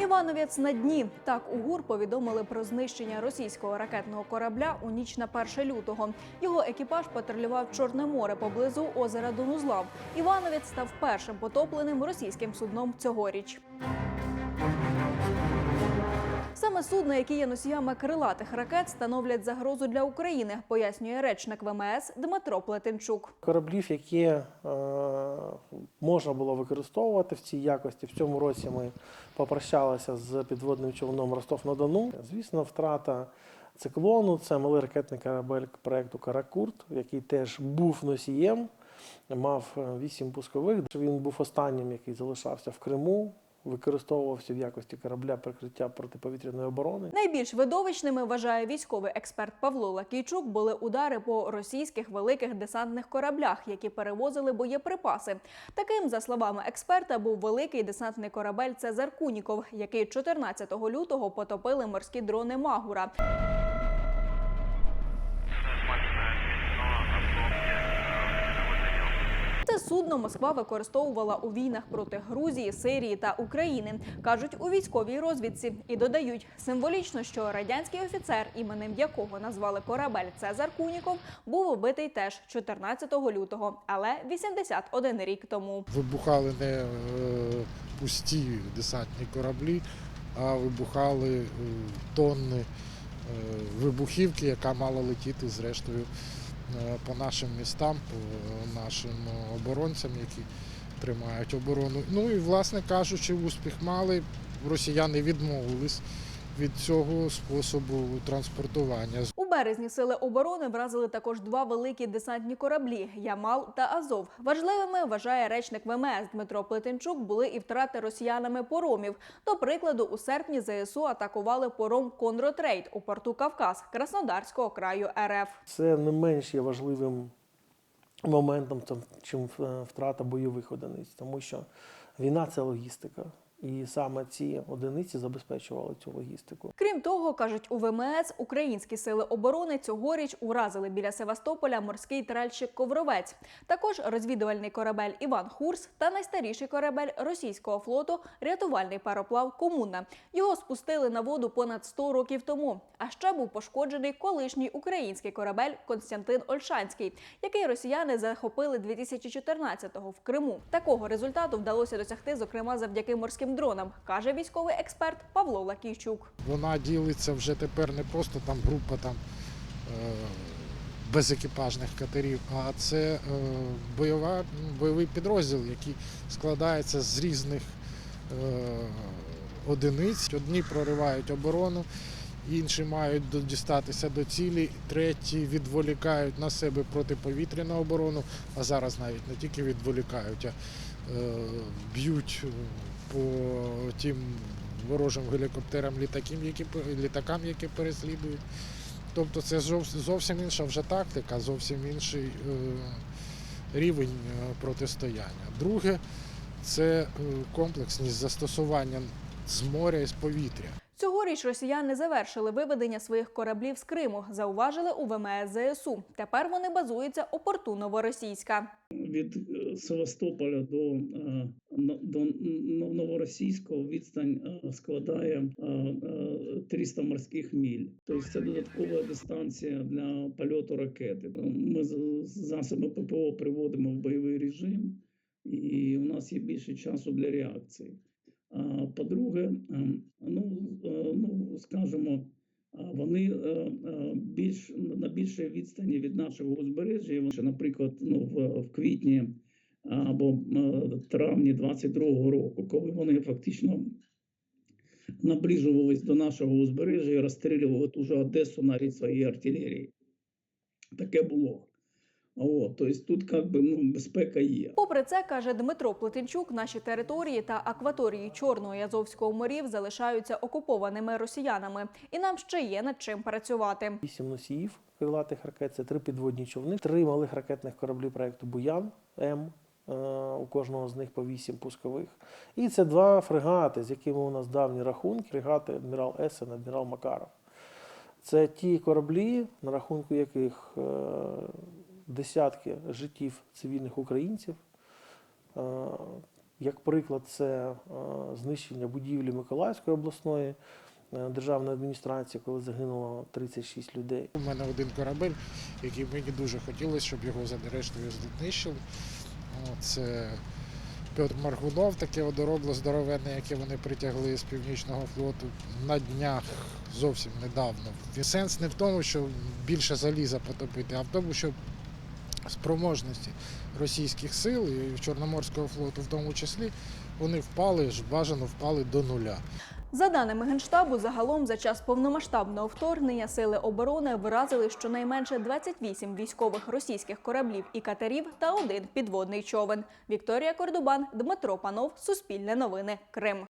Івановець на дні. Так у ГУР повідомили про знищення російського ракетного корабля у ніч на 1 лютого. Його екіпаж патрулював Чорне море поблизу озера Донузлав. Івановець став першим потопленим російським судном цьогоріч. Саме судна, які є носіями крилатих ракет, становлять загрозу для України, пояснює речник ВМС Дмитро Плетенчук. Кораблів, які е, можна було використовувати в цій якості. В цьому році ми попрощалися з підводним човном Ростов-на-Дону. Звісно, втрата циклону це малий ракетний корабель проекту Каракурт, який теж був носієм, мав е, вісім пускових. Він був останнім, який залишався в Криму. Використовувався в якості корабля прикриття протиповітряної оборони. Найбільш видовищними вважає військовий експерт Павло Лакійчук були удари по російських великих десантних кораблях, які перевозили боєприпаси. Таким, за словами експерта, був великий десантний корабель Цезар Куніков, який 14 лютого потопили морські дрони Магура. Це судно Москва використовувала у війнах проти Грузії, Сирії та України, кажуть у військовій розвідці. І додають символічно, що радянський офіцер, іменем якого назвали корабель Цезар Куніков, був убитий теж 14 лютого, але 81 рік тому. Вибухали не е, пусті десантні кораблі, а вибухали е, тонни е, вибухівки, яка мала летіти зрештою по нашим містам, по нашим оборонцям, які тримають оборону. Ну і, власне кажучи, успіх мали. Росіяни відмовились від цього способу транспортування. Березні сили оборони вразили також два великі десантні кораблі Ямал та Азов. Важливими вважає речник ВМС Дмитро Плетенчук. Були і втрати росіянами поромів. До прикладу, у серпні ЗСУ атакували пором Конротрейд у порту Кавказ Краснодарського краю РФ. Це не менш є важливим моментом, чим е, втрата бойових одиниць, тому що війна це логістика. І саме ці одиниці забезпечували цю логістику. Крім того, кажуть у ВМС, українські сили оборони цьогоріч уразили біля Севастополя морський тральщик Ковровець. Також розвідувальний корабель Іван Хурс та найстаріший корабель російського флоту рятувальний пароплав Комуна. Його спустили на воду понад 100 років тому. А ще був пошкоджений колишній український корабель Константин Ольшанський, який росіяни захопили 2014-го в Криму. Такого результату вдалося досягти, зокрема завдяки морським дронам, каже військовий експерт Павло Лакійчук. Вона ділиться вже тепер не просто там група там е, безекіпажних катерів, а це е, бойова, бойовий підрозділ, який складається з різних е, одиниць. Одні проривають оборону, інші мають дістатися до цілі, треті відволікають на себе протиповітряну оборону, а зараз навіть не тільки відволікають, а е, б'ють е, по тим ворожим гелікоптерам літакам, які, літакам, які переслідують. Тобто це зовсім інша вже тактика, зовсім інший е, рівень протистояння. Друге це комплексність застосування з моря і з повітря. Цьогоріч росіяни завершили виведення своїх кораблів з Криму, зауважили у ВМС ЗСУ. Тепер вони базуються у порту Новоросійська. від е, Севастополя до, е, до Новоросійського відстань е, складає е, е, 300 морських міль. Тобто це додаткова дистанція для польоту ракети. Ми засоби ППО приводимо в бойовий режим, і у нас є більше часу для реакції. А по-друге, е, ну, е, ну скажімо, Вони е, е, більш на більшій відстані від нашого узбережжя. Наприклад, ну в, в квітні або е, травні 22-го року, коли вони фактично наближувались до нашого узбережжя і розстрілювали ту же Одесу навіть своєї артилерії. Таке було. От, тобто тут як би, ну, безпека є. Попри це, каже Дмитро Плетенчук, наші території та акваторії Чорного і Азовського морів залишаються окупованими росіянами, і нам ще є над чим працювати. Вісім носіїв крилатих ракет, це три підводні човни, три малих ракетних кораблі проекту Буян М. е, У кожного з них по вісім пускових. І це два фрегати, з якими у нас давні рахунки. Фрегати адмірал Есен, адмірал Макаров. Це ті кораблі, на рахунку яких е, десятки життів цивільних українців, е, Як приклад, це е, знищення будівлі Миколаївської обласної е, державної адміністрації, коли загинуло 36 людей. У мене один корабель, який мені дуже хотілося, щоб його за рештою знищили. Це Петр Маргунов, таке водоробло здоровенне, яке вони притягли з північного флоту на днях зовсім недавно. Сенс не в тому, що більше заліза потопити, а в тому, що спроможності російських сил і Чорноморського флоту в тому числі, вони впали, ж бажано впали до нуля. За даними Генштабу, загалом за час повномасштабного вторгнення сили оборони вразили щонайменше 28 військових російських кораблів і катерів та один підводний човен. Вікторія Кордубан, Дмитро Панов, Суспільне новини, Крим.